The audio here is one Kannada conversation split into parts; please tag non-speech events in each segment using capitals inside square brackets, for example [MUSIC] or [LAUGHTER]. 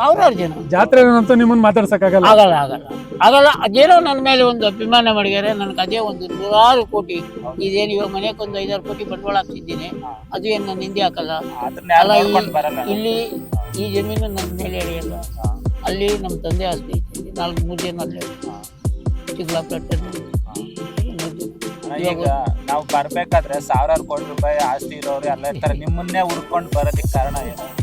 ಸಾವಿರಾರು ಜನ. ಜಾತ್ರೆ ನಿಮ್ಮನ್ನು ನಿಮ್ಮನ್ನ ಮಾತಾಡ್ಸಕ್ಕಾಗಲ್ಲ? ಆಗಲ್ಲ ಆಗಲ್ಲ. ಆಗಲ್ಲ ಅದೇನೋ ನನ್ನ ಮೇಲೆ ಒಂದು ಅಭಿಮಾನ ಮಾಡಿದ್ದಾರೆ. ನನಗೆ ಅದೇ ಒಂದು ನೂರಾರು ಕೋಟಿ. ಇದೇನು ಇವಾಗ ಮನೆಗೆ ಒಂದು ಐದಾರು ಕೋಟಿ ಬಂಡವಾಳ ಹಾಕ್ತಿದ್ದೀನಿ ಅದು ಏನು ನನ್ನ ಹಿಂದೆ ಹಾಕಲ್ಲ. ಅಲ್ಲ, ಈ- ಇಲ್ಲಿ ಈ ಜಮೀನು ನನ್ನ ಮೇಲೆ ಎಳೆಯಲ್ಲ. ಅಲ್ಲಿ ನಮ್ಮ ತಂದೆ ಆಸ್ತಿ ಐತೆ ನಾಲ್ಕು ಮೂರು ಜನ ಅಲ್ಲೇ ಈಗ ನಾವು ಬರ್ಬೇಕಾದ್ರೆ ಸಾವಿರಾರು ಕೋಟಿ ರೂಪಾಯಿ ಆಸ್ತಿ ಇರೋರು ಎಲ್ಲ ಇರ್ತಾರೆ. ನಿಮ್ಮನ್ನೇ ಹುಡ್ಕೊಂಡು ಬರೋದಕ್ಕೆ ಕಾರಣ ಏನು?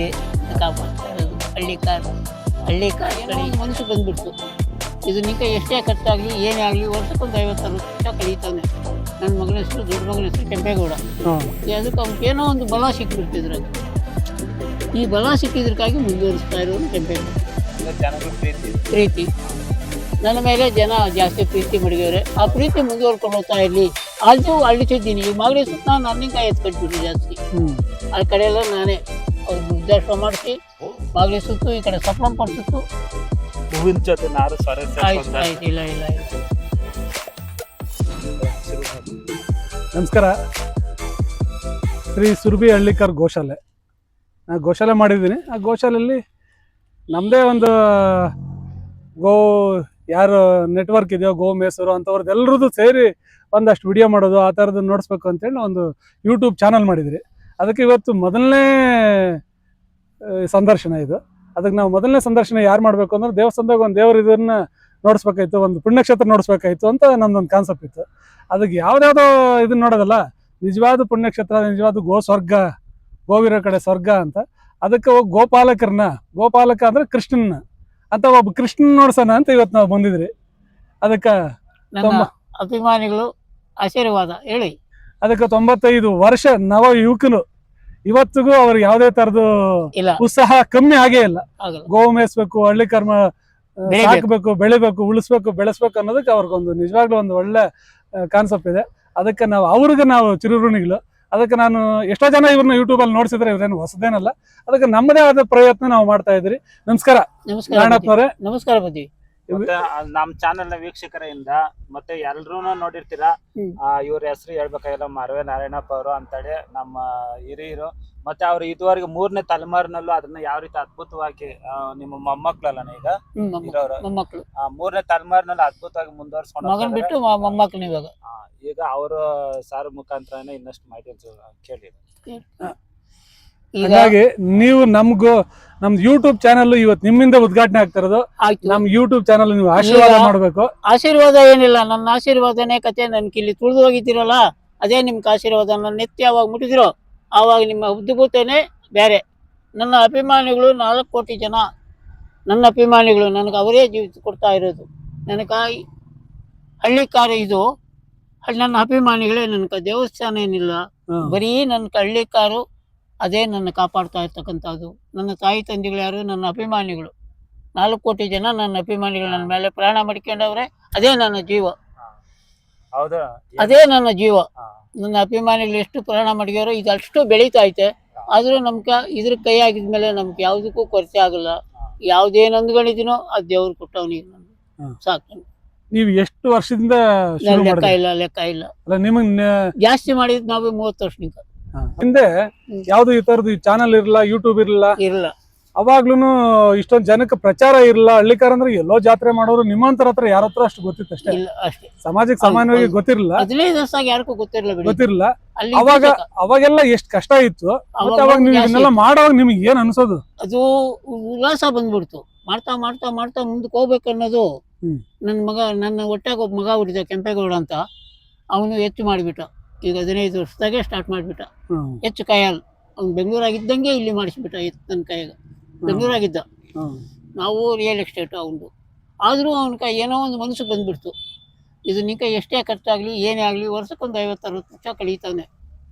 ಇದೆ ಕಾಪಾಡ್ತಾ ಇರೋದು ಹಳ್ಳಿ ಕಾರ್ ಹಳ್ಳಿ ಕಾರ್ ಮನಸ್ಸು ಬಂದ್ಬಿಡ್ತು. ಇದು ನಿಂಕ ಎಷ್ಟೇ ಖರ್ಚಾಗಲಿ ಏನೇ ಆಗಲಿ ವರ್ಷಕ್ಕೊಂದು ಐವತ್ತು ಅರವತ್ತು ಲಕ್ಷ ಕಳೀತಾನೆ. ನನ್ನ ಮಗನ ಹೆಸರು ದೊಡ್ಡ ಮಗನ ಹೆಸರು ಕೆಂಪೇಗೌಡ. ಅದಕ್ಕೆ ಅವ್ನಿಗೆ ಏನೋ ಒಂದು ಬಲ ಸಿಕ್ಬಿಡ್ತಿದ್ರಾಗ ಈ ಬಲ ಸಿಕ್ಕಿದ್ರಕ್ಕಾಗಿ ಮುಂದುವರಿಸ್ತಾ ಇರೋನು ಕೆಂಪೇಗೌಡ. ಪ್ರೀತಿ. ಪ್ರೀತಿ. ನನ್ನ ಮೇಲೆ ಜನ ಜಾಸ್ತಿ ಪ್ರೀತಿ ಮಡಗಿದ್ದಾರೆ. ಆ ಪ್ರೀತಿ ಮುಂದುವರ್ಕೊಂಡು ಹೋಗ್ತಾ ಇರಲಿ. ಅಲ್ಲಿ ಅಳಿಸಿದ್ದೀನಿ ಈ ಹೆಸರು ಸುತ್ತ ನನ್ನಿಂದ ಎತ್ಕೊಟ್ಬಿಟ್ಟು ಜಾಸ್ತಿ. ಹ್ಮ್. ಆ ಕಡೆಯೆಲ್ಲ ಎಲ್ಲ ನಾನೇ. ಮಾಡಿಸಿ ಸುತ್ತು ಈ ಕಡೆ ಸಪ್ಲಂ ಸುತ್ತು ಹೂವಿನ ಜೊತೆ ನಾರು ಸೊರೆ ಆಯ್ತು ಆಯ್ತು ಇಲ್ಲ ಇಲ್ಲ ಇಲ್ಲ. ನಮಸ್ಕಾರ. ಶ್ರೀ ಸುರ್ಬಿ ಹಳ್ಳಿಕರ್ ಗೋಶಾಲೆ. ನಾನು ಗೋಶಾಲೆ ಮಾಡಿದ್ದೀನಿ. ಆ ಗೋಶಾಲೆಯಲ್ಲಿ ನಮ್ಮದೇ ಒಂದು ಗೋ ಯಾರು ನೆಟ್ವರ್ಕ್ ಇದೆಯೋ ಗೋ ಮೇಸರು ಅಂಥವ್ರದ್ದು ಎಲ್ಲರದ್ದು ಸೇರಿ ಒಂದಷ್ಟು ವಿಡಿಯೋ ಮಾಡೋದು ಆ ಥರದ್ದು ನೋಡಿಸ್ಬೇಕು ಅಂತೇಳಿ ಒಂದು ಯೂಟ್ಯೂಬ್ ಚಾನಲ್ ಮಾಡಿದ್ರಿ. ಅದಕ್ಕೆ ಇವತ್ತು ಮೊದಲನೇ ಸಂದರ್ಶನ ಇದು. ಅದಕ್ಕೆ ನಾವು ಮೊದಲನೇ ಸಂದರ್ಶನ ಯಾರು ಮಾಡಬೇಕು ಅಂದ್ರೆ ದೇವಸ್ಥಾನದಾಗ ಒಂದು ದೇವ್ರ ಇದನ್ನ ನೋಡಿಸ್ಬೇಕಾಯ್ತು ಒಂದು ಪುಣ್ಯಕ್ಷೇತ್ರ ನೋಡಿಸ್ಬೇಕಾಯ್ತು ಅಂತ ನಮ್ದೊಂದು ಕಾನ್ಸೆಪ್ಟ್ ಇತ್ತು. ಅದಕ್ಕೆ ಯಾವ್ದ್ಯಾವ್ದೋ ಇದನ್ನ ನೋಡೋದಲ್ಲ ನಿಜವಾದ ಪುಣ್ಯಕ್ಷೇತ್ರ ನಿಜವಾದ ಗೋ ಸ್ವರ್ಗ ಗೋವಿರೋ ಕಡೆ ಸ್ವರ್ಗ ಅಂತ. ಅದಕ್ಕೆ ಒಬ್ಬ ಗೋಪಾಲಕರನ್ನ ಗೋಪಾಲಕ ಅಂದ್ರೆ ಕೃಷ್ಣನ ಅಂತ ಒಬ್ಬ ಕೃಷ್ಣನ್ ನೋಡ್ಸೋಣ ಅಂತ ಇವತ್ತು ನಾವು ಬಂದಿದ್ರಿ. ಅದಕ್ಕೆ ಅಭಿಮಾನಿಗಳು ಆಶೀರ್ವಾದ ಹೇಳಿ. ಅದಕ್ಕೆ ತೊಂಬತ್ತೈದು ವರ್ಷ ನವ ಯುವಕನು ಇವತ್ತಿಗೂ ಅವ್ರಿಗೆ ಯಾವುದೇ ತರದ್ದು ಇಲ್ಲ. ಉತ್ಸಾಹ ಕಮ್ಮಿ ಆಗೇ ಇಲ್ಲ. ಗೋವು ಮೇಯಿಸ್ಬೇಕು ಹಳ್ಳಿ ಕರ್ಮ ಹಾಕ್ಬೇಕು ಬೆಳಿಬೇಕು. ಉಳಿಸ್ಬೇಕು ಬೆಳೆಸ್ಬೇಕು ಅನ್ನೋದಕ್ಕೆ ಅವ್ರಿಗೊಂದು ನಿಜವಾಗ್ಲೂ ಒಂದು ಒಳ್ಳೆ ಕಾನ್ಸೆಪ್ಟ್ ಇದೆ. ಅದಕ್ಕೆ ನಾವು ಅವ್ರಿಗೆ ನಾವು ಚಿರುಋಣಿಗಳು. ಅದಕ್ಕೆ ನಾನು ಎಷ್ಟೋ ಜನ ಇವ್ರನ್ನ ಯೂಟ್ಯೂಬ್ ಅಲ್ಲಿ ನೋಡ್ಸಿದ್ರೆ ಇವ್ರೇನು ಹೊಸದೇನಲ್ಲ. ಅದಕ್ಕೆ ನಮ್ಮದೇ ಆದ ಪ್ರಯತ್ನ ನಾವು ಮಾಡ್ತಾ ಇದ್ರಿ ನಮಸ್ಕಾರ. ನಮಸ್ಕಾರ. ನಮಸ್ಕಾರ ಮತ್ತೆ ನಮ್ ಚಾನೆಲ್ನ ವೀಕ್ಷಕರಿಂದ ಮತ್ತೆ ಎಲ್ರೂ ನೋಡಿರ್ತೀರಾ? ಇವ್ರ ಹೆಸರು ಹೇಳ್ಬೇಕಾಗಿಲ್ಲ ಮರವೆ ನಾರಾಯಣಪ್ಪ ಅವರು ಅಂತೇಳಿ ನಮ್ಮ ಹಿರಿಯರು. ಮತ್ತೆ ಅವ್ರು ಇದುವರೆಗೆ ಮೂರನೇ ತಲೆಮಾರಿನಲ್ಲೂ ಅದನ್ನ ಯಾವ ರೀತಿ ಅದ್ಭುತವಾಗಿ ನಿಮ್ಮ ಮೊಮ್ಮಕ್ಳಲ್ಲ ಈಗ ಇರೋರು. ಮೂರನೇ ತಲೆಮಾರಿನಲ್ಲಿ ಅದ್ಭುತವಾಗಿ ಮುಂದುವರ್ಸ್ಕೊಂಡು ಮಗನ್ ಬಿಟ್ಟು ಮ- ಮೊಮ್ಮಕ್ಕಳು ಇವಾಗ ಈಗ ಅವರು ಸಾರ್ ಮುಖಾಂತರನೇ ಇನ್ನಷ್ಟು ಮಾಹಿತಿ ಕೇಳಿ ಹಾಗಾಗಿ ನೀವು ನಮ್ಗೂ ನಮ್ದು ಯೂಟ್ಯೂಬ್ ಚಾನಲ್ ಇವತ್ತು ನಿಮ್ಮಿಂದ ಉದ್ಘಾಟನೆ ಆಗ್ತಿರೋದು ನಮ್ ಯೂಟ್ಯೂಬ್ ಚಾನಲ್ ನೀವು ಆಶೀರ್ವಾದ ಮಾಡ್ಬೇಕು. ಆಶೀರ್ವಾದ ಏನಿಲ್ಲ ನನ್ನ ಆಶೀರ್ವಾದನೇ ಕತೆ. ನನ್ಗೆ ಇಲ್ಲಿ ತುಳಿದು ಹೋಗಿದ್ದೀರಲ್ಲ ಅದೇ ನಿಮ್ಗೆ ಆಶೀರ್ವಾದ. ನನ್ನ ನಿತ್ಯ ಯಾವಾಗ ಮುಟ್ಟಿದ್ರು. ಆವಾಗ ನಿಮ್ಮ ಅದ್ಭುತನೇ ಬೇರೆ. ನನ್ನ ಅಭಿಮಾನಿಗಳು ನಾಲ್ಕು ಕೋಟಿ ಜನ. ನನ್ನ ಅಭಿಮಾನಿಗಳು ನನಗೆ ಅವರೇ ಜೀವಿತ ಕೊಡ್ತಾ ಇರೋದು. ನನಗಾಗಿ ಹಳ್ಳಿ ಕಾರ ಇದು. ನನ್ನ ಅಭಿಮಾನಿಗಳೇ ನನಗೆ ದೇವಸ್ಥಾನ ಏನಿಲ್ಲ. ಬರೀ ನನ್ನ ಹಳ್ಳಿ ಕಾರು ಅದೇ ನನ್ನ ಕಾಪಾಡ್ತಾ ಇರ್ತಕ್ಕಂಥದ್ದು. ನನ್ನ ತಾಯಿ ತಂದೆಗಳು ಯಾರು? ನನ್ನ ಅಭಿಮಾನಿಗಳು. ನಾಲ್ಕು ಕೋಟಿ ಜನ ನನ್ನ ಅಭಿಮಾನಿಗಳು ನನ್ನ ಮೇಲೆ ಪ್ರಯಾಣ ಮಾಡ್ಕೊಂಡವ್ರೆ. ಅದೇ ನನ್ನ ಜೀವ. ಹೌದಾ? ಅದೇ ನನ್ನ ಜೀವ. ನನ್ನ ಅಭಿಮಾನಿಗಳು ಎಷ್ಟು ಪ್ರಾಣ ಇದು ಅಷ್ಟು ಬೆಳೀತಾ ಐತೆ. ಆದರೂ ನಮ್ಗೆ ಇದ್ರ ಕೈ ಆಗಿದ್ಮೇಲೆ ನಮ್ಗೆ ಯಾವುದಕ್ಕೂ ಕೊರತೆ ಆಗಲ್ಲ. ಯಾವುದೇನು ಅಂದ್ಕೊಂಡಿದ್ದೀನೋ ಅದು ದೇವ್ರು ಕೊಟ್ಟವನಿಗೆ. ನಾನು. ಸಾಕು. ನೀವು ಎಷ್ಟು ವರ್ಷದಿಂದ ಲೆಕ್ಕ ಇಲ್ಲ ಲೆಕ್ಕ ಇಲ್ಲ. ನಿಮಗ್ ಜಾಸ್ತಿ ಮಾಡಿದ್ ನಾವು ಮೂವತ್ತು ವರ್ಷನಿಕ ಹಿಂದೆ ಯಾವ್ದು ಈ ತರದ್ದು ಚಾನಲ್ ಇರಲ್ಲ ಯೂಟ್ಯೂಬ್ ಇರಲ್ಲ ಇರಲ್ಲ ಅವಾಗ್ಲೂನು ಇಷ್ಟೊಂದ್ ಜನಕ್ಕೆ ಪ್ರಚಾರ ಇರಲ್ಲ ಹಳ್ಳಿಕಾರ ಅಂದ್ರೆ ಎಲ್ಲೋ ಜಾತ್ರೆ ಮಾಡೋರು ನಿಮ್ಮಂತರ ಹತ್ರ ಯಾರ ಹತ್ರ ಅಷ್ಟು ಗೊತ್ತಿತ್ತು ಅಷ್ಟೇ. ಇಲ್ಲ ಅಷ್ಟೇ. ಸಮಾಜಕ್ಕೆ ಸಾಮಾನ್ಯವಾಗಿ. ಗೊತ್ತಿರಲಿಲ್ಲ ಹದಿನೈದು ವರ್ಷ ಯಾರಿಗೂ ಗೊತ್ತಿರಲ್ಲ ಬಿಡಿ. ಗೊತ್ತಿರಲಿಲ್ಲ ಅಲ್ಲಿ ಅವಾಗ ಅವಾಗೆಲ್ಲ ಎಷ್ಟ್ ಕಷ್ಟ ಇತ್ತು. ಮತ್ತೆ ಅವಾಗ ನೀವು ಇದನ್ನೆಲ್ಲ ಮಾಡೋವಾಗ ನಿಮ್ಗೆ ಏನ್ ಅನ್ಸೋದು? ಅದು ಉಲ್ಲಾಸ ಬಂದ್ಬಿಡ್ತು. ಮಾಡ್ತಾ ಮಾಡ್ತಾ ಮಾಡ್ತಾ ಮುಂದಕ್ಕೆ ಹೋಗ್ಬೇಕನ್ನೋದು ಹ್ಮ್. ನನ್ನ ಮಗ ನನ್ನ ಒಟ್ಟಾಗ ಒಬ್ಬ ಮಗ ಹುಟ್ಟಿದ ಕೆಂಪೇಗೌಡ ಅಂತ. ಅವನು ಹೆಚ್ಚು ಮಾಡಿಬಿಟ್ಟ. ಈಗ ಹದಿನೈದು ವರ್ಷದಾಗೆ ಸ್ಟಾರ್ಟ್ ಮಾಡಿಬಿಟ್ಟ. ಹ್ಮ್. ಹೆಚ್ಚು ಕಾಯಲ್ಲ. ಅವ್ನು ಬೆಂಗಳೂರಾಗಿದ್ದಂಗೆ ಇಲ್ಲಿ ಮಾಡಿಸ್ಬಿಟ್ಟ ಎತ್ತು ನನ್ನ ಕೈಯಾಗ. ಬೆಂಗಳೂರಾಗಿದ್ದ. ಹ್ಮ್. ನಾವು ರಿಯಲ್ ಎಸ್ಟೇಟ್ ಅವನು ಆದರೂ ಅವನ ಕೈ ಏನೋ ಒಂದು ಮನಸ್ಸು ಬಂದ್ಬಿಡ್ತು. ಇದು ನಿಂಕ ಎಷ್ಟೇ ಖರ್ಚಾಗಲಿ ಏನೇ ಆಗಲಿ ವರ್ಷಕ್ಕೊಂದು ಐವತ್ತು ಅರವತ್ತು ಲಕ್ಷ ಕಳೀತಾನೆ.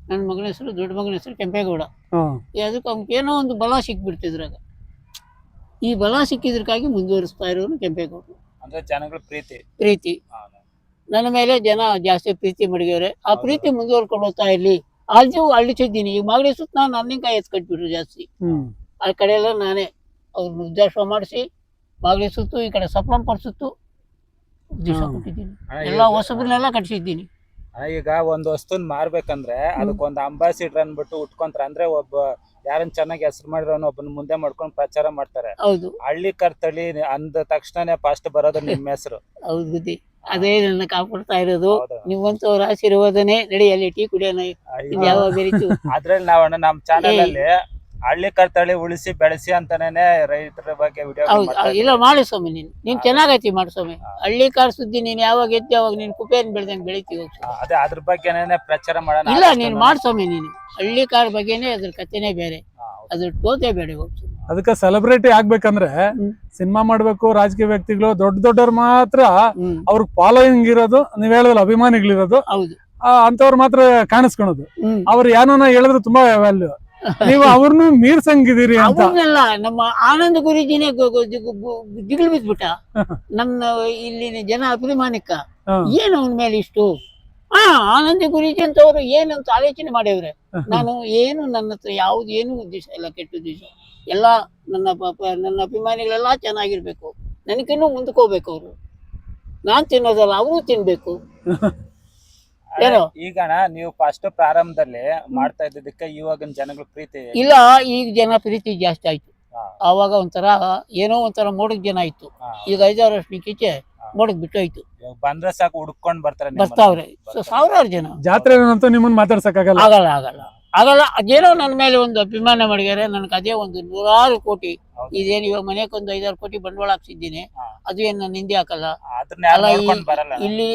ನನ್ನ ಮಗನ ಹೆಸರು ದೊಡ್ಡ ಮಗನ ಹೆಸರು ಕೆಂಪೇಗೌಡ. ಹ್ಮ್. ಈ ಅದಕ್ಕೆ ಅವ್ನಿಗೆ ಏನೋ ಒಂದು ಬಲ ಸಿಕ್ಬಿಡ್ತಿದ್ರಾಗ ಈ ಬಲ ಸಿಕ್ಕಿದ್ರಕ್ಕಾಗಿ ಮುಂದುವರಿಸ್ತಾ ಇರೋನು ಕೆಂಪೇಗೌಡರು ಅಂದ್ರೆ ಜನಗಳ ಪ್ರೀತಿ. ಪ್ರೀತಿ. ನನ್ನ ಮೇಲೆ ಜನ ಜಾಸ್ತಿ ಪ್ರೀತಿ ಮಡಗಿದ್ದಾರೆ ಆ ಪ್ರೀತಿ ಮುಂದುವರ್ಕೊಂಡು ಹೋಗ್ತಾ ಇರಲಿ. ಅಲ್ಲಿ ಅಳಿಸಿದ್ದೀನಿ ಈ ಮಾಗಡಿ ಸುತ್ತ ನಾನು ನನ್ನಿಂದ ಕಾಯಿ ಕಟ್ಬಿಟ್ರು ಜಾಸ್ತಿ. ಆ ಕಡೆ ಎಲ್ಲ ನಾನೇ. ಅವ್ರ ವೃದ್ಧಾಶ್ರಮ ಮಾಡಿಸಿ ಮಾಗಡಿ ಸುತ್ತು ಈ ಕಡೆ ಸಪ್ಲಂಪರ್ ಸುತ್ತು. ಕೊಟ್ಟಿದ್ದೀನಿ ಎಲ್ಲ ಹೊಸಬ್ರನ್ನೆಲ್ಲ ಕಟ್ಸಿದ್ದೀನಿ. ಈಗ ಒಂದ್ ವಸ್ತುನ್ ಮಾರ್ಬೇಕಂದ್ರೆ ಒಂದು ಅಂಬಾಸಿಡರ್ ಅನ್ಬಿಟ್ಟು ಉಟ್ಕೊಂತಾರೆ ಅಂದ್ರೆ ಒಬ್ಬ ಯಾರನ್ನ ಚೆನ್ನಾಗಿ ಹೆಸರು ಮಾಡಿರೋನು ಒಬ್ಬನ ಮುಂದೆ ಮಾಡ್ಕೊಂಡು ಪ್ರಚಾರ ಮಾಡ್ತಾರೆ. ಹೌದು. ಹಳ್ಳಿ ಕರ್ತಳಿ ಅಂದ ತಕ್ಷಣನೇ ಫಸ್ಟ್ ಬರೋದು ನಿಮ್ಮ ಹೆಸರು. ಹೌದು ಬುದ್ಧಿ ಅದೇ ನನ್ನ ಕಾಪಾಡ್ತಾ ಇರೋದು. ನಿಮ್ಮಂತವ್ರ ಆಶೀರ್ವಾದನೆ ನಡೆಯಲ್ಲಿ ಟೀ ಕುಡಿಯೋಣ. ಇದು ಯಾವ ಬೆರೀತು ಅದ್ರಲ್ಲಿ ನಾವ್ ನಮ್ ಚಾನೆಲ್ ಅಲ್ಲಿ ಹಳ್ಳಿ ಕರ್ತಳಿ ಉಳಿಸಿ ಬೆಳೆಸಿ ಅಂತಾನೆ ರೈತರ ಬಗ್ಗೆ ವಿಡಿಯೋ ಇಲ್ಲ ಮಾಡಿ ಸ್ವಾಮಿ ನೀನ್. ನೀನ್ ಚೆನ್ನಾಗೈತಿ ಮಾಡಿ ಸ್ವಾಮಿ. ಹಳ್ಳಿ ಕಾರ್ ಸುದ್ದಿ ನೀನ್ ಯಾವಾಗ ಎದ್ದಿ ಅವಾಗ ನೀನ್ ಕುಪೇನ್ ಬೆಳ್ದಂಗ್ ಬೆಳಿತೀವಿ. ಅದೇ ಅದ್ರ ಬಗ್ಗೆನೇ ಪ್ರಚಾರ ಮಾಡೋಣ ಇಲ್ಲ ನೀನ್ ಮಾಡು ಸ್ವಾಮಿ ನೀನು. ಹಳ್ಳಿ ಕಾರ್ ಬಗ್ಗೆನೇ ಅದ್ರ ಕಥೆನೇ ಬೇರೆ. ಅದ್ರ ಟೋತೆ ಬೇಡ ಹೋಗ್ ಸ್ವಾಮಿ. ಅದಕ್ಕೆ ಸೆಲೆಬ್ರಿಟಿ ಆಗ್ಬೇಕಂದ್ರೆ. ಸಿನಿಮಾ ಮಾಡ್ಬೇಕು ರಾಜಕೀಯ ವ್ಯಕ್ತಿಗಳು ದೊಡ್ಡ ದೊಡ್ಡವ್ರು ಮಾತ್ರ ಅವ್ರ ಅವ್ರಿಗೆ ಫಾಲೋಯಿಂಗ್ ಇರೋದು ನೀವ್ ಹೇಳಿದ್ರಲ್ಲ ಅಭಿಮಾನಿಗಳಿರೋದು ಅಂತವ್ರು ಮಾತ್ರ ಕಾಣಿಸ್ಕೊಳೋದು. ಅವ್ರು ಯಾನೋ ಹೇಳಿದ್ರೆ ತುಂಬಾ ವ್ಯಾಲ್ಯೂ ನೀವು ಅವ್ರನ್ನು ಮೀರ್ಸಂಗಿದ್ದೀರಿ ಅಂತ. ಅವ್ರನ್ನೆಲ್ಲ ನಮ್ಮ ಆನಂದ ಗುರುಜಿನೇ ದಿಗಿಲು ಬಿದ್ಬಿಟ್ಟ. [LAUGHS] ನನ್ನ ಇಲ್ಲಿನ ಜನ ಅಭಿಮಾನಿಕ. ಏನು ಅವನ ಮೇಲೆ ಇಷ್ಟು ಹಾ ಆನಂದ ಗುರುಜಿ ಅವರು ಏನಂತ ಆಲೋಚನೆ ಮಾಡಿದ್ರೆ ನಾನು ಏನು ನನ್ನ ಹತ್ರ ಯಾವ್ದು ಏನು ಉದ್ದೇಶ ಇಲ್ಲ ಕೆಟ್ಟ ಉದ್ದೇಶ. ಎಲ್ಲ ನನ್ನ ಪಾಪ ನನ್ನ ಅಭಿಮಾನಿಗಳೆಲ್ಲ ಚೆನ್ನಾಗಿರ್ಬೇಕು. ನನಗಿನ್ನೂ ಮುಂದಕ್ಕೆ ಹೋಗ್ಬೇಕು ಅವರು. ನಾನ್ ತಿನ್ನೋದಲ್ಲ ಅವರು ತಿನ್ಬೇಕು. ಏನು? ಈಗಣ ನೀವು ಫಸ್ಟ್ ಪ್ರಾರಂಭದಲ್ಲಿ ಮಾಡ್ತಾ ಇದ್ದಿದ್ದಕ್ಕೆ ಇವಾಗಿನ ಜನಗಳ ಪ್ರೀತಿ ಇಲ್ಲ ಈಗ ಜನ ಪ್ರೀತಿ ಜಾಸ್ತಿ ಆಯ್ತು. ಅವಾಗ ಆವಾಗ ಒಂಥರ ಏನೋ ಒಂಥರ ಮೂಡಕ್ ಜನ ಇತ್ತು. ಈಗ ಐದಾರು ವರ್ಷಕ್ಕಿಂಚೆ ಮೋಡಕ್ ಬಿಟ್ಟೋಯ್ತು. ಬಂದ್ರೆ ಸಾಕು ಹುಡ್ಕೊಂಡ್ ಬರ್ತಾರೆ. ಬರ್ತಾವ್ರೆ. ಸಾವಿರಾರು ಜನ. ಜಾತ್ರೆ ಅಂತೂ ನಿಮ್ಮನ್ನ ಮಾತಾಡ್ಸಕ್ಕಾಗಲ್ಲ? ಆಗಲ್ಲ ಆಗಲ್ಲ. ಆಗಲ್ಲ ಅದೇನೋ ನನ್ನ ಮೇಲೆ ಒಂದು ಅಭಿಮಾನ ಮಾಡಿದ್ದಾರೆ. ನನಗೆ ಅದೇ ಒಂದು ನೂರಾರು ಕೋಟಿ. ಇದೇನು ಇವಾಗ ಮನೆಗೆ ಒಂದು ಐದಾರು ಕೋಟಿ ಬಂಡವಾಳ ಹಾಕ್ಸಿದ್ದೀನಿ. ಅದು ಏನು ನಾನು ಹಿಂದೆ ಹಾಕಲ್ಲ. ಅಲ್ಲ, ಇಲ್ಲಿ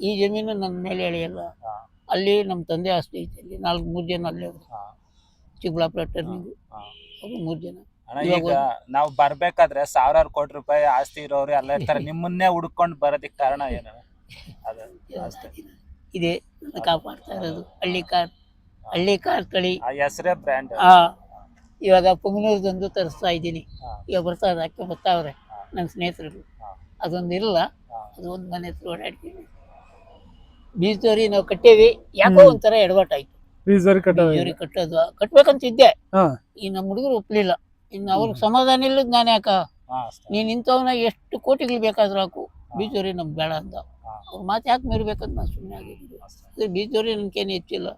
ಈ ಜಮೀನು ನನ್ನ ಮೇಲೆ ಎಳೆಯಲ್ಲ. ಅಲ್ಲಿ ನಮ್ಮ ತಂದೆ ಆಸ್ತಿ ಐತೆ. ಇಲ್ಲಿ ನಾಲ್ಕು ಮೂರು ಜನ ಅಲ್ಲೇ ಚಿಕ್ಕಬಳ್ಳಾಪುರ ಟರ್ನಿಂಗ್ ಹಾ. ಮೂರು ಜನ. ಅಣ್ಣ ಈಗ ನಾವು ಬರ್ಬೇಕಾದ್ರೆ ಸಾವಿರಾರು ಕೋಟಿ ರೂಪಾಯಿ ಆಸ್ತಿ ಇರೋರು ಎಲ್ಲ ಇರ್ತಾರೆ. ನಿಮ್ಮನ್ನೇ ಹುಡ್ಕೊಂಡ್ ಬರೋದಿಕ್ ಕಾರಣ ಏನು. ಇದೆ ಕಾಪಾಡ್ತಾ ಇರೋದು. ಹಳ್ಳಿ ಕಾರ್ ಹಳ್ಳಿ ಕಾರ್ ತಳಿ ಆ ಹೆಸರೇ ಬ್ರ್ಯಾಂಡ್. ಆ ಇವಾಗ ಪುಂಗನೂರ್ದೊಂದು ತರಿಸ್ತಾ ಇದ್ದೀನಿ. ಈಗ ಬರ್ತಾ ಅದಕ್ಕೆ ಬರ್ತಾವ್ರೆ ಹಾ. ನನ್ನ ಸ್ನೇಹಿತರು ಅದೊಂದಿಲ್ಲ ಅದೊಂದು ಇರಲ್ಲ ಹಾ. ಅದು ಒಂದು ಮನೆ ಹತ್ರ ಓಡಾಡ್ತೀನಿ. ಬೀಜದವ್ರಿ ನಾವು ಕಟ್ಟೇವಿ. ಯಾಕೋ. ಒಂಥರ ಎಡವಟ್ಟಾಯ್ತು. ಬೀಜದವ್ರಿ ಕಟ್ಟೋದು. ಕಟ್ಬೇಕಂತಿದ್ದೆ. ಇದ್ದೆ ಈ ನಮ್ಮ ಹುಡುಗರು ಒಪ್ಲಿಲ್ಲ. ಇನ್ನು ಅವ್ರಿಗೆ ಸಮಾಧಾನ ಇಲ್ಲದ ನಾನು ಯಾಕ? ನೀನ್ ಇಂಥವನ್ನ ಎಷ್ಟು ಕೋಟಿಗಳು ಬೇಕಾದ್ರೂ ಹಾಕು. ಬೀಜೋರಿ ನಮ್ಗೆ ಬೇಡ ಅಂತ. ಅವ್ರ ಮಾತು ಯಾಕೆ ಮೀರ್ಬೇಕಂತ ನಾನು ಸುಮ್ಮನೆ ಆಗಿದ್ದೀನಿ. ಬೀಜೋರಿ ನನ್ಗೇನು ಹೆಚ್ಚಿಲ್ಲ.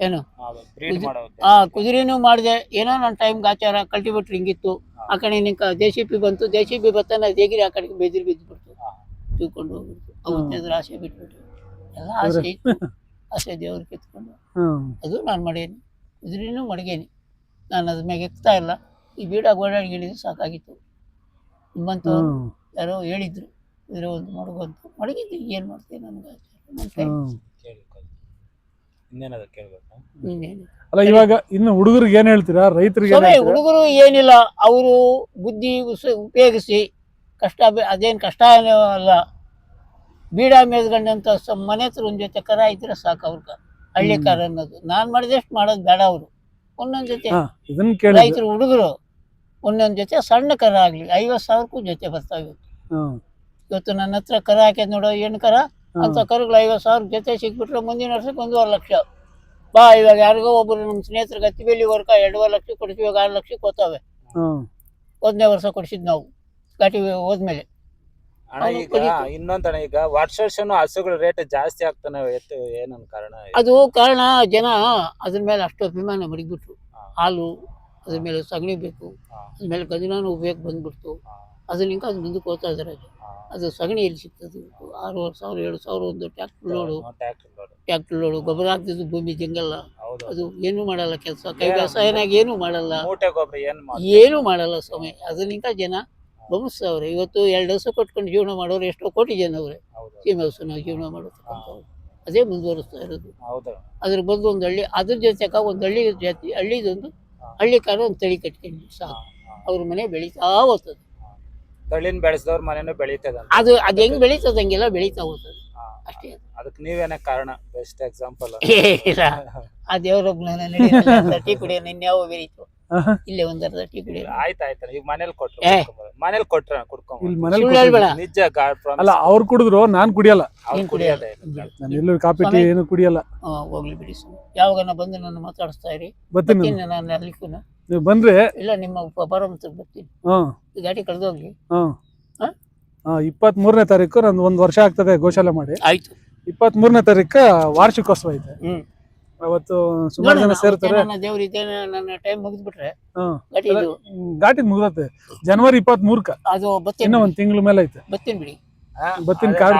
ಏನು? ಹಾ ಕುದುರೆನೂ ಮಾಡಿದೆ. ಏನೋ ನನ್ನ ಟೈಮ್ ಆಚಾರ ಕಲ್ಟಿವೇಟರ್ ಹಿಂಗಿತ್ತು ಆ ಕಡೆ ನಿಂಕ ಜೆ ಸಿ ಪಿ ಬಂತು. ಜೆ ಸಿ ಪಿ ಬರ್ತಾನೆ ದೇಗಿರಿ ಆ ಕಡೆಗೆ ಬೆದಿರಿ ಬಿದ್ದು ಬಿಡ್ತು. ತೂಕೊಂಡು ಹೋಗ್ಬಿಡ್ತು. ಅವತ್ತಿದ್ರ ಆಸೆ ಬಿಟ್ಬಿಟ್ಟು ಎಲ್ಲ ಆಸೆ [LAUGHS] ಆಸೆ ದೇವ್ರಿಗೆ ಕಿತ್ಕೊಂಡು. ಅದು ನಾನು ಮಾಡೇನಿ. ಕುದುರೆನೂ ಮಡಗೇನಿ. ನಾನು ಅದ್ರ ಮ್ಯಾಗ ಎತ್ತಾ ಇಲ್ಲ. ಈ ಬೀಡ ಓಡಾಡಿ ಹೇಳಿದ್ರೆ ಸಾಕಾಗಿತ್ತು. ನಿಮ್ಮಂತ ಯಾರೋ ಹೇಳಿದ್ರು ಇದ್ರೆ ಒಂದು ಮಡಗು ಅಂತ. ಮಡಗಿದ್ದು ಏನು ಮಾಡ್ತೀನಿ ನನಗೆ ಇನ್ನೇನಾದ್ರು ಕೇಳ್ಬೇಕು? ಇನ್ನೇನು. ಅಲ್ಲ ಇವಾಗ ಇನ್ನು ಹುಡುಗರಿಗೆ ಏನ್ ಹೇಳ್ತೀರಾ? ರೈತರಿಗೆ ಸ್ವಾಮಿ ಹುಡುಗರು ಏನಿಲ್ಲ. ಅವರು ಬುದ್ಧಿ ಉಸ- ಉಪಯೋಗಿಸಿ ಕಷ್ಟ ಅದೇನು ಅದೇನ್ ಕಷ್ಟ ಏನೂ ಅಲ್ಲ. ಬೀಡ ಮೇದ್ಗಂಡಂತ ಸ- ಮನೆ ಹತ್ರ ಒಂದ್ ಜೊತೆ ಕರ ಇದ್ರೆ ಸಾಕು ಅವ್ರಿಗೆ. ಹಳ್ಳಿ ಕರ ಅನ್ನೋದು. ನಾನ್ ಮಾಡಿದಷ್ಟು ಮಾಡೋದು ಬೇಡ ಅವರು. ಒಂದೊಂದ್ ಜೊತೆ ಹಾ ಇದನ್ನ ಕೇಳಿ ರೈತರು ಹುಡುಗರು ಒಂದೊಂದ್ ಜೊತೆ ಸಣ್ಣ ಕರ ಆಗ್ಲಿ ಐವತ್ ಸಾವಿರಕ್ಕೂ ಜೊತೆ ಬರ್ತಾ ಇವತ್ತು ಹ್ಮ್ ಇವತ್ತು ನನ್ನ ಹತ್ರ ಕರ ಹಾಕ್ಯದ ನೋಡೋ ಹೆಣ್ಣು ಕರ ಅಂತ ಕರುಗಳು ಐವತ್ ಸಾವಿರ ಜೊತೆ ಸಿಕ್ಬಿಟ್ರೆ ಮುಂದಿನ ವರ್ಷಕ್ಕೆ ಒಂದೂವರೆ ಲಕ್ಷ. ಬಾ ಇವಾಗ ಯಾರಿಗೋ ಒಬ್ರು ನಮ್ಮ ಸ್ನೇಹಿತರಿಗೆ ಹತ್ತಿಬೇಲಿ ವರ್ಕ ಎರಡೂವರೆ ಲಕ್ಷ ಕೊಡ್ತೀವಿ ಇವಾಗ ಆರು ಲಕ್ಷಕ್ಕೆ ಕೊತ್ತವೆ ಹ್ಮ್ ಒಂದನೇ ವರ್ಷ ಕೊಡಿಸಿದ್ ನಾವು ಘಾಟಿ ಹೋದ್ಮೇಲೆ. ಅಣ್ಣ ಈಗ ಇನ್ನೊಂದ್ ಇನ್ನೊಂದಣ್ಣ ಈಗ ವರ್ಷ ವರ್ಷನು ಹಸುಗಳ ರೇಟ್ ಜಾಸ್ತಿ ಆಗ್ತಾನೆ ಎತ್ತು ಏನನ್ ಕಾರಣ ಅದು ಕಾರಣ ಜನ ಅದ್ರ ಮೇಲೆ ಅಷ್ಟು ಅಭಿಮಾನ ಮಡಿಗ್ಬಿಟ್ರು. ಹಾಲು ಅದ್ರ ಮೇಲೆ ಸಗಣಿ ಬೇಕು. ಅದ್ರ ಮೇಲೆ ಗಜನಾನು ಉಪಯೋಗ ಬಂದ್ಬಿಡ್ತು. ಅದ್ರಿಂದ ಅದ್ ಅದು ಮುಂದಕ್ಕೆ ಹೋಗ್ತಾ ಇದಾರೆ ಅದು. ಸಗಣಿ ಎಲ್ಲಿ ಸಿಗ್ತದೆ? ಆರೂವರೆ ಸಾವಿರ ಏಳು ಸಾವಿರ ಒಂದು ಟ್ಯಾಕ್ಟರ್ ಲೋಡು ಟ್ಯಾಕ್ಟರ್ ಲೋಡು ಗೊಬ್ಬರ ಹಾಕ್ತಿದ್ದು ಭೂಮಿ ಜಂಗಲ್ಲ. ಅದು ಏನು ಮಾಡಲ್ಲ ಕೆಲಸ. ಕೈ ಏನಾಗಿ ಏನು ಮಾಡಲ್ಲ. ಏನೂ ಮಾಡಲ್ಲ ಸ್ವಾಮಿ. ಅದ್ರಿಂದ ಜನ ಗಮನಿಸ್ತವ್ರೆ ಇವತ್ತು ಎರಡು ಹಸು ಕೊಟ್ಕೊಂಡು ಜೀವನ ಮಾಡೋರು ಎಷ್ಟೋ ಕೋಟಿ ಜನ ಅವರೇ ಸೀಮೆ ಹಸುನ ಜೀವನ ಮಾಡೋದು ಅದೇ ಮುಂದುವರಿಸ್ತಾ ಇರೋದು. ಅದ್ರ ಬದಲು ಒಂದು ಹಳ್ಳಿ ಅದ್ರ ಜೊತೆಗೆ ಒಂದು ಹಳ್ಳಿ ಜಾತಿ ಹಳ್ಳಿದೊಂದು ಹಳ್ಳಿ ಕಾರ ಒಂದು ತಳಿ ಕಟ್ಕೊಂಡು ಸಾಕು. ಅವ್ರ ಮನೆ ಬೆಳೀತಾ ಹೋಗ್ತದೆ. ತಳಿನ ಬೆಳೆಸಿದವ್ರ ಮನೇನು ಬೆಳೀತದೆ ಅದು ಅದು ಹೆಂಗ್ ಬೆಳೀತದೆ ಹಂಗೆಲ್ಲ ಬೆಳೀತಾ ಹೋಗ್ತದೆ. ಅಷ್ಟೇ. ಅದು. ಅದಕ್ಕೆ ನೀವೇನೇ ಕಾರಣ? ಬೆಸ್ಟ್ ಎಕ್ಸಾಂಪಲ್ ಇಲ್ಲ. ಆ ದೇವರೊಬ್ಬನ ಟೀ ಕುಡಿಯೋಣ ಇನ್ಯಾವ ಬೆಳೀತು. ಇಲ್ಲೇ ಒಂದ್ ಅರ್ಧ ಟೀ ಕುಡಿ ಆಯ್ತು ಆಯ್ತು ಈಗ ಮನೇಲಿ ಕೊಟ್ರು ಏ. ಮನೇಲಿ ಕೊಟ್ರ ಕುಡ್ಕೊಂಬ ಇಲ್ಲಿ ಮನೇಲಿ ಸುಳ್ಳು ಹೇಳ್ಬೇಡ. ನಿಜ ಗಾಡ್ ಅಲ್ಲ ಅವ್ರು ಕುಡಿದ್ರು ನಾನು ಕುಡಿಯಲ್ಲ. ಅವ್ರು ನೀನ್ ಕುಡಿಯೋದೇ ಕುಡಿಯಲ್ಲ. ಇಲ್ಲ. ನಾನು ಎಲ್ಲೂ ಕಾಫಿ ಟೀ ಸ್ವಾಮಿ. ಏನು ಕುಡಿಯಲ್ಲ. ಹಾ, ಹೋಗ್ಲಿ ಬಿಡಿ ಸ್ವಾಮಿ. ಯಾವಾಗ ಬಂದು ನನ್ನ ಮಾತಾಡಿಸ್ತಾ ಇರಿ. ಬರ್ತೀನಿ ನಾನು. ಬರ್ತೀನಿ ನಾನು. ಅಲ್ಲಿಗೂ. ನೀವು ಬಂದ್ರೆ ಇಲ್ಲ ನಿಮ್ಮ ಪ- ಪರಮತಕ್ಕೆ ಬರ್ತೀನಿ. ಹಾ. ಈ ಗಾಡಿ ಕಳೆದೋಗ್ಲಿ. ಹೋಗಿ ಹಾ? ಹಾ ಇಪ್ಪತ್ತ್ ಮೂರನೇ ತಾರೀಕು ನಂದು ಒಂದ್ ವರ್ಷ ಆಗ್ತದೆ ಗೋಶಾಲೆ ಮಾಡಿ. ಆಯ್ತು. ಇಪ್ಪತ್ತ್ ಮೂರನೇ ತಾರೀಕು ವಾರ್ಷಿಕೋತ್ಸವ ಐತೆ. ಹ್ಮ್. ಅವತ್ತು ಸುಮಾರು ಜನ ಸೇರ್ತಾರೆ. ನನ್ನ ದೇವ್ರ ನನ್ನ ಟೈಮ್ ಮುಗಿದ್ಬಿಟ್ರೆ. ಗಟ್ಟಿ ಇದು. ಘಾಟಿದ್ ಮುಗ್ದತ್ತೆ ಜನವರಿ ಇಪ್ಪತ್ತ್ ಮೂರ್ಕ ಅದು ಇನ್ನೂ ಬತ್ತೀನಿ ಒಂದ್ ತಿಂಗಳ ಮೇಲೆ ಐತೆ ಬತ್ತೇನ್ ಬಿಡಿ. ಬತ್ತಿನ ಕಾರ್ಡ್.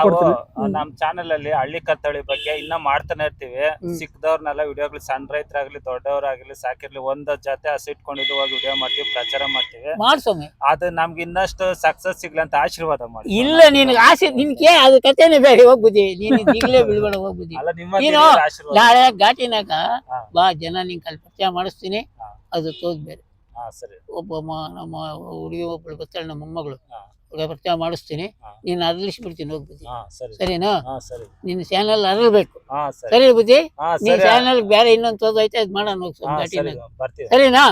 ಆ, ನಮ್ ಚಾನೆಲ್ ಅಲ್ಲಿ ಹಳ್ಳಿ ಕತ್ತಳಿ ಬಗ್ಗೆ ಇನ್ನ ಮಾಡ್ತಾನೆ ಇರ್ತೀವಿ. ಸಿಕ್ಕದವ್ರನ್ನೆಲ್ಲ ವಿಡಿಯೋಗಳು ಸಣ್ಣ ರೈತರಾಗ್ಲಿ ದೊಡ್ಡವರಾಗ್ಲಿ ಸಾಕಿರ್ಲಿ ಒಂದ್ ಜೊತೆ ಹಸು ಇಟ್ಕೊಂಡಿದ್ದು ಹೋಗಿ ವಿಡಿಯೋ ಮಾಡ್ತೀವಿ ಪ್ರಚಾರ ಮಾಡ್ತೀವಿ. ಮಾಡ್ಸೋಮಿ ಅದು ನಮ್ಗೆ ಇನ್ನಷ್ಟು ಸಕ್ಸಸ್ ಸಿಗ್ಲಿ ಅಂತ ಆಶೀರ್ವಾದ ಮಾಡಿ. ಇಲ್ಲ ನಿನ್ ಆಸೆ ನಿನ್ಗೆ ಅದು ಕಥೆನೇ ಬೇರೆ ಹೋಗ್ಬಿದ್ದಿ ನೀನು ಈಗಲೇ ಬಿಡ್ಬೇಡ ಹೋಗ್ಬಿದ್ದಿ ಅಲ್ಲ ನಿಮ್ಮ ನೀನು ಆಶೀರ್ವಾದ? ನಾಳೆ ಘಾಟಿನಾಗ ಬಾ ಜನ ನಿನ್ ಕಲ್ ಪರಿಚಯ ಮಾಡಿಸ್ತೀನಿ. ಅದು ತೋದ್ ಬೇರೆ ಒಬ್ಬ ನಮ್ಮ ಹುಡುಗಿ ಒಬ್ಬಳು ಬರ್ತಾಳೆ ನಮ್ಮ ಮೊಮ್ಮಗಳು. ಪರಿಚಯ ಮಾಡಿಸ್ತೀನಿ. ನೀನು ಅರಳಿಸಿ ಬಿಡ್ತೀನಿ ಹಾ ಸರಿ. ಸರಿನಾ? ನಿನ್ನ ಚಾನಲ್ ಅದ್ರಲ್ಲಿ ಹಾ ಸರಿ. ಬುದ್ಧಿ ಹಾ ನೀನ್ ಸರಿ. ಚಾನಲ್ ಬೇರೆ ಇನ್ನೊಂದ್ ತೋದ್ ಐತೆ ಅದ್ ಮಾಡೋಣ ಸರಿನಾ?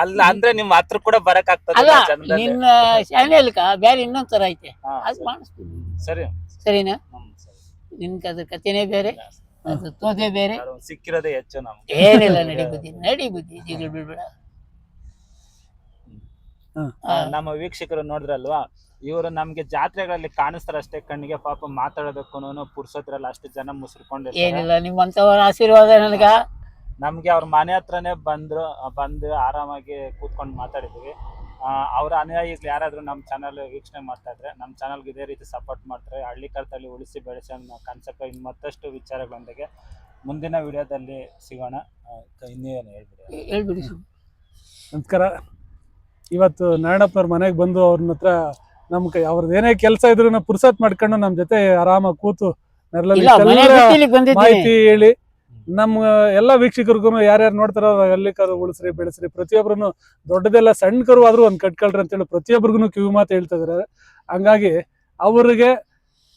ಅಲ್ಲ ಅಂದ್ರೆ ನಿಮ್ ಹತ್ರ ಕೂಡ ಬರಕ್ ಆಗ್ತದೆ ಅಲ್ಲ ನಿನ್ನ ಚಾನೆಲ್ ಬೇರೆ ಇನ್ನೊಂದ್ ತರ ಐತೆ ಅದ್. ಮಾಡಿಸ್ತೀನಿ. ಸರಿ. ಸರಿನಾ? ನಿನ್ ಅದ್ರ ಕಥೆನೇ ಬೇರೆ ತೋದೆ ಬೇರೆ. ಸಿಕ್ಕಿರೋದೇ ಹೆಚ್ಚು ನಮ್ಗೆ. ಏನಿಲ್ಲ ನಡಿ ಬುದ್ಧಿ ನಡಿ ಬುದ್ಧಿ ಜಿಗಳು ಬಿಡ್ಬೇಡ. ನಮ್ಮ ವೀಕ್ಷಕರು ನೋಡಿದ್ರಲ್ವಾ? ಇವರು ನಮ್ಗೆ ಜಾತ್ರೆಗಳಲ್ಲಿ ಕಾಣಿಸ್ತಾರ ಅಷ್ಟೇ ಕಣ್ಣಿಗೆ ಪಾಪ ಮಾತಾಡೋದಕ್ಕೂ ಪುರ್ಸೋದ್ರಲ್ಲ ಅಷ್ಟು ಜನ ಮುಸ್ರಿಕೊಂಡಿರ್ತಾರೆ. ಏನಿಲ್ಲ ನಿಮ್ಮಂತವರ ಆಶೀರ್ವಾದ ನನಗ. ನಮ್ಗೆ ಅವ್ರ ಮನೆ ಹತ್ರನೇ ಬಂದ್ರು ಬಂದು ಆರಾಮಾಗಿ ಕೂತ್ಕೊಂಡು ಮಾತಾಡಿದ್ವಿ. ಆ, ಅವ್ರ ಅನುಯಾಯಿಗಳು ಯಾರಾದ್ರೂ ನಮ್ಮ ಚಾನಲ್ ವೀಕ್ಷಣೆ ಮಾಡ್ತಾ ಇದ್ರೆ ನಮ್ಮ ಚಾನಲ್ಗೆ ಇದೇ ರೀತಿ ಸಪೋರ್ಟ್ ಮಾಡ್ತಾರೆ. ಹಳ್ಳಿ ಕರ್ತಲ್ಲಿ ಉಳಿಸಿ ಬೆಳೆಸಿ ಅನ್ನೋ ಕಾನ್ಸೆಪ್ಟ್ ಇನ್ನು ಮತ್ತಷ್ಟು ವಿಚಾರಗಳೊಂದಿಗೆ ಮುಂದಿನ ವಿಡಿಯೋದಲ್ಲಿ ಸಿಗೋಣ. ಆ, ಇನ್ನೇನು ಹೇಳ್ಬಿಡಿ? ಹೇಳ್ಬಿಡಿ. ನಮಸ್ಕಾರ. ಇವತ್ತು ನಾರಾಯಣಪ್ಪನವ್ರ ಮನೆಗೆ ಬಂದು ಅವ್ರನ್ನ ಹತ್ರ ನಮ್ ಕೈ ಅವ್ರದ್ದು ಏನೇ ಕೆಲಸ ಇದ್ರು ಪುರ್ಸತ್ ಮಾಡ್ಕೊಂಡು ನಮ್ಮ ಜೊತೆ ಆರಾಮಾಗಿ ಕೂತು ನೆರಳಲ್ಲಿ ಇಷ್ಟೆಲ್ಲ ಮಾಹಿತಿ ಹೇಳಿ. ನಮ್ಮ ಎಲ್ಲ ವೀಕ್ಷಕರಿಗೂ ಯಾರ್ಯಾರು ನೋಡ್ತಾರೋ ಎಲ್ಲಿ ಕರು ಉಳಿಸ್ರಿ ಬೆಳೆಸ್ರಿ. ಪ್ರತಿಯೊಬ್ಬರು ದೊಡ್ಡದೆಲ್ಲ ಸಣ್ಣ ಕರು ಆದ್ರೂ ಒಂದು ಕಟ್ಕೊಳ್ರಿ ಅಂತೇಳಿ ಪ್ರತಿಯೊಬ್ಬರಿಗೂ ಕಿವಿ ಮಾತು ಹೇಳ್ತಾ ಇದಾರೆ ಹಂಗಾಗಿ ಅವ್ರಿಗೆ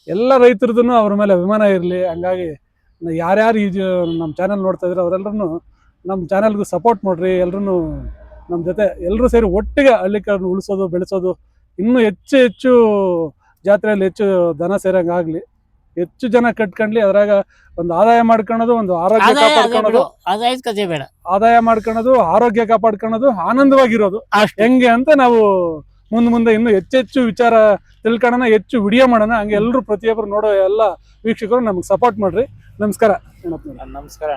ಎಲ್ಲ ರೈತರದ್ದು ಅವ್ರ ಮೇಲೆ ಅಭಿಮಾನ ಇರಲಿ. ಹಂಗಾಗಿ ಯಾರ್ಯಾರು ಈ ನಮ್ಮ ಚಾನಲ್ ನೋಡ್ತಾ ಇದ್ರೆ ಅವರೆಲ್ಲರೂ ನಮ್ಮ ಚಾನಲ್ಗೂ ಸಪೋರ್ಟ್ ಮಾಡ್ರಿ. ಎಲ್ರೂ ನಮ್ಮ ಜೊತೆ ಎಲ್ಲರೂ ಸೇರಿ ಒಟ್ಟಿಗೆ ಹಳ್ಳಿ ಕರು ಉಳಿಸೋದು ಬೆಳೆಸೋದು ಇನ್ನೂ ಹೆಚ್ಚು ಹೆಚ್ಚು ಜಾತ್ರೆಯಲ್ಲಿ ಹೆಚ್ಚು ದನ ಸೇರಂಗೆ ಆಗಲಿ ಹೆಚ್ಚು ಜನ ಕಟ್ಕೊಂಡ್ಲಿ ಅದ್ರಾಗ ಒಂದು ಆದಾಯ ಮಾಡ್ಕೊಳೋದು ಒಂದು ಆರೋಗ್ಯ ಕಾಪಾಡ್ಕೊಳೋದು ಆದಾಯದ ಕಥೆ ಬೇಡ. ಆದಾಯ ಮಾಡ್ಕೊಳೋದು ಆರೋಗ್ಯ ಕಾಪಾಡ್ಕೊಳೋದು ಆನಂದವಾಗಿರೋದು. ಹೆಂಗೆ ಅಂತ ನಾವು ಮುಂದೆ ಮುಂದೆ ಇನ್ನೂ ಹೆಚ್ಚೆಚ್ಚು ವಿಚಾರ ತಿಳ್ಕೊಳ್ಳೋಣ ಹೆಚ್ಚು ವಿಡಿಯೋ ಮಾಡೋಣ. ಹಂಗೆ ಎಲ್ಲರೂ ಪ್ರತಿಯೊಬ್ಬರು ನೋಡೋ ಎಲ್ಲ ವೀಕ್ಷಕರು ನಮ್ಗೆ ಸಪೋರ್ಟ್ ಮಾಡ್ರಿ. ನಮಸ್ಕಾರ. ನಮಸ್ಕಾರ